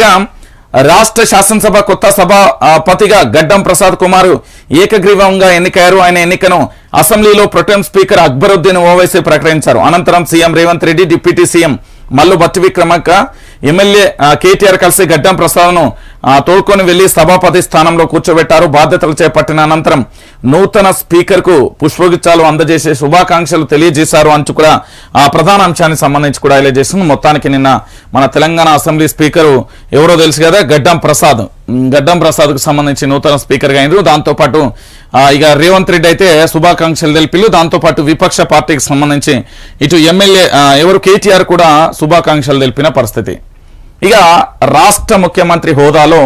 గా రాష్ట్ర శాసనసభ కొత్త సభాపతిగా గడ్డం ప్రసాద్ కుమార్ ఏకగ్రీవంగా ఎన్నికయ్యారు. ఆయన ఎన్నికను అసెంబ్లీలో ప్రొటెం స్పీకర్ అక్బరుద్దీన్ ఓవైసీ ప్రకటించారు. అనంతరం CM Revanth Reddy deputy CM Mallu Bhatti Vikramarka MLA KTR కలిసి గడ్డం ప్రసాద్ను ఆ, తోడ్కొని వెళ్ళి సభాపతి స్థానంలో కూర్చోబెట్టారు. బాధ్యతలు చేపట్టిన అనంతరం నూతన స్పీకర్కు పుష్పగుచ్చాలు అందజేసే శుభాకాంక్షలు తెలియజేశారు. అంటూ కూడా ఆ ప్రధాన అంశానికి సంబంధించి కూడా హైలైట్ చేస్తుంది. మొత్తానికి నిన్న మన తెలంగాణ అసెంబ్లీ స్పీకర్ ఎవరో తెలుసు కదా గడ్డం ప్రసాద్. గడ్డం ప్రసాద్కు సంబంధించి నూతన స్పీకర్గా అయినారు దాంతోపాటు ఇక రేవంత్ రెడ్డి అయితే శుభాకాంక్షలు తెలిపిల్లు. దాంతో పాటు విపక్ష పార్టీకి సంబంధించి ఇటు ఎమ్మెల్యే ఎవరు కేటీఆర్ కూడా శుభాకాంక్షలు తెలిపిన పరిస్థితి. ఇక రాష్ట్ర ముఖ్యమంత్రి హోదాలో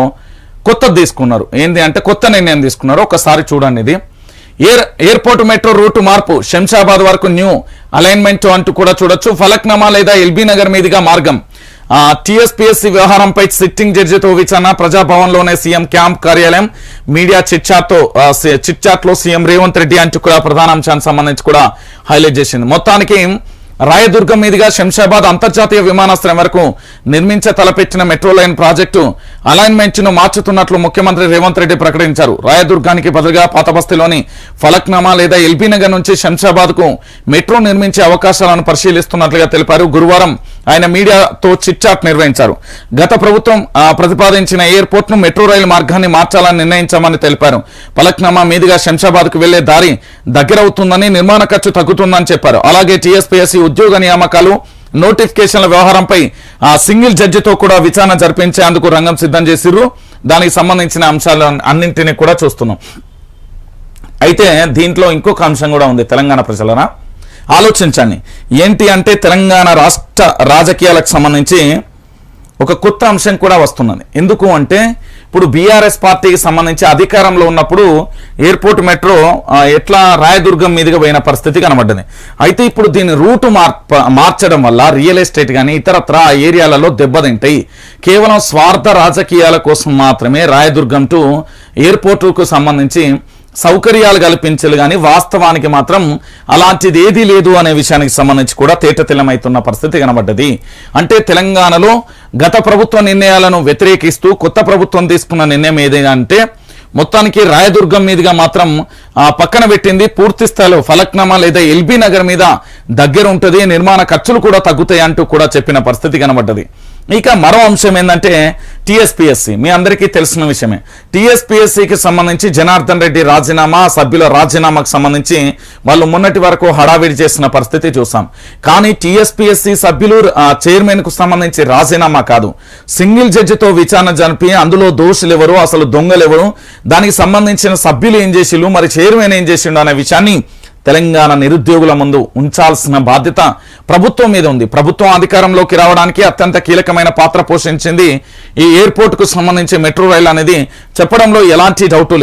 కొత్తది తీసుకున్నారు. ఏంది అంటే కొత్త నిర్ణయం తీసుకున్నారు. ఒకసారి చూడండి ఇది. ఎయిర్ ఎయిర్పోర్ట్ మెట్రో రూట్ మార్పు శంషాబాద్ వరకు న్యూ అలైన్మెంట్ అంటూ కూడా చూడొచ్చు. ఫలక్నామా లేదా ఎల్బీ నగర్ మీదుగా మార్గం? టీఎస్పీఎస్సీ వ్యవహారంపై సిట్టింగ్ జడ్జితో విచారణ. ప్రజాభవన్లోనే సీఎం క్యాంప్ కార్యాలయం. మీడియా చిట్చాట్తో తో సీఎం రేవంత్ రెడ్డి అంటూ కూడా ప్రధాన అంశానికి సంబంధించి కూడా హైలైట్ చేసింది. మొత్తానికి రాయదుర్గం మీదుగా శంషాబాద్ అంతర్జాతీయ విమానాశ్రయం వరకు నిర్మించే తలపెట్టిన మెట్రో లైన్ ప్రాజెక్టు అలైన్మెంట్ను మార్చుతున్నట్లు ముఖ్యమంత్రి రేవంత్ రెడ్డి ప్రకటించారు. రాయదుర్గానికి బదులుగా పాతబస్తీలోని ఫలక్నామా లేదా ఎల్బీ నగర్ నుంచి శంషాబాద్కు మెట్రో నిర్మించే అవకాశాలను పరిశీలిస్తున్నట్లుగా తెలిపారు. గురువారం ఆయన మీడియాతో చిట్చాట్ నిర్వహించారు. గత ప్రభుత్వం ప్రతిపాదించిన ఎయిర్పోర్ట్ను మెట్రో రైలు మార్గాన్ని మార్చాలని నిర్ణయించామని తెలిపారు. పలక్నామా మీదుగా శంషాబాద్కు వెళ్ళే దారి దగ్గరవుతుందని నిర్మాణ ఖర్చు తగ్గుతుందని చెప్పారు. అలాగే టీఎస్పీఎస్సీ ఉద్యోగ నియామకాలు నోటిఫికేషన్ల వ్యవహారంపై ఆ సింగిల్ జడ్జితో కూడా విచారణ జరిపించేందుకు రంగం సిద్ధం చేసిర్రు. దానికి సంబంధించిన అంశాలు అన్నింటినీ కూడా చూస్తున్నాం. అయితే దీంట్లో ఇంకొక అంశం కూడా ఉంది తెలంగాణ ప్రజలరా ఆలోచించండి. ఏంటి అంటే తెలంగాణ రాష్ట్ర రాజకీయాలకు సంబంధించి ఒక కొత్త అంశం కూడా వస్తున్నది. ఎందుకు అంటే ఇప్పుడు బీఆర్ఎస్ పార్టీకి సంబంధించి అధికారంలో ఉన్నప్పుడు ఎయిర్పోర్ట్ మెట్రో ఎట్లా రాయదుర్గం మీదుగా పోయిన పరిస్థితి కనబడ్డది. అయితే ఇప్పుడు దీని రూటు మార్చడం వల్ల రియల్ ఎస్టేట్ కానీ ఇతరత్ర ఆ ఏరియాలలో దెబ్బతింటాయి. కేవలం స్వార్థ రాజకీయాల కోసం మాత్రమే రాయదుర్గం టు ఎయిర్పోర్టుకు సంబంధించి సౌకర్యాలు కల్పించాలి కానీ వాస్తవానికి మాత్రం అలాంటిది ఏదీ లేదు అనే విషయానికి సంబంధించి కూడా తేటతెల్లమవుతున్న పరిస్థితి కనబడ్డది. అంటే తెలంగాణలో గత ప్రభుత్వ నిర్ణయాలను వ్యతిరేకిస్తూ కొత్త ప్రభుత్వం తీసుకున్న నిర్ణయం ఏదైనా అంటే మొత్తానికి రాయదుర్గం మీదుగా మాత్రం పక్కన పెట్టింది పూర్తి స్థాయిలో ఫలక్నామా లేదా ఎల్బీ నగర్ మీద దగ్గర ఉంటుంది నిర్మాణ ఖర్చులు కూడా తగ్గుతాయి అంటూ కూడా చెప్పిన పరిస్థితి కనబడ్డది. ఇక మరో అంశం ఏంటంటే టిఎస్పిఎస్సి. మీ అందరికీ తెలిసిన విషయమే. టిఎస్పిఎస్సికి సంబంధించి జనార్దన్ రెడ్డి రాజీనామా సభ్యుల రాజీనామాకు సంబంధించి వాళ్ళు మొన్నటి వరకు హడావిడి చేసిన పరిస్థితి చూసాం. కానీ టిఎస్పిఎస్సి సభ్యులు చైర్మన్కు సంబంధించి రాజీనామా కాదు. సింగిల్ జడ్జితో విచారణ జరిపి అందులో దోషులు ఎవరు అసలు దొంగలు ఎవరు దానికి సంబంధించిన సభ్యులు ఏం చేసిళ్ళు మరి చైర్మన్ ఏం చేసిండు అనే విషయాన్ని తెలంగాణ నిరుద్యోగుల ముందు ఉంచాల్సిన బాధ్యత ప్రభుత్వం మీద ఉంది. ప్రభుత్వం అధికారంలోకి రావడానికి అత్యంత కీలకమైన పాత్ర పోషించింది ఈ ఎయిర్పోర్ట్కు సంబంధించి మెట్రో రైలు అనేది చెప్పడంలో ఎలాంటి డౌట్ లేదు.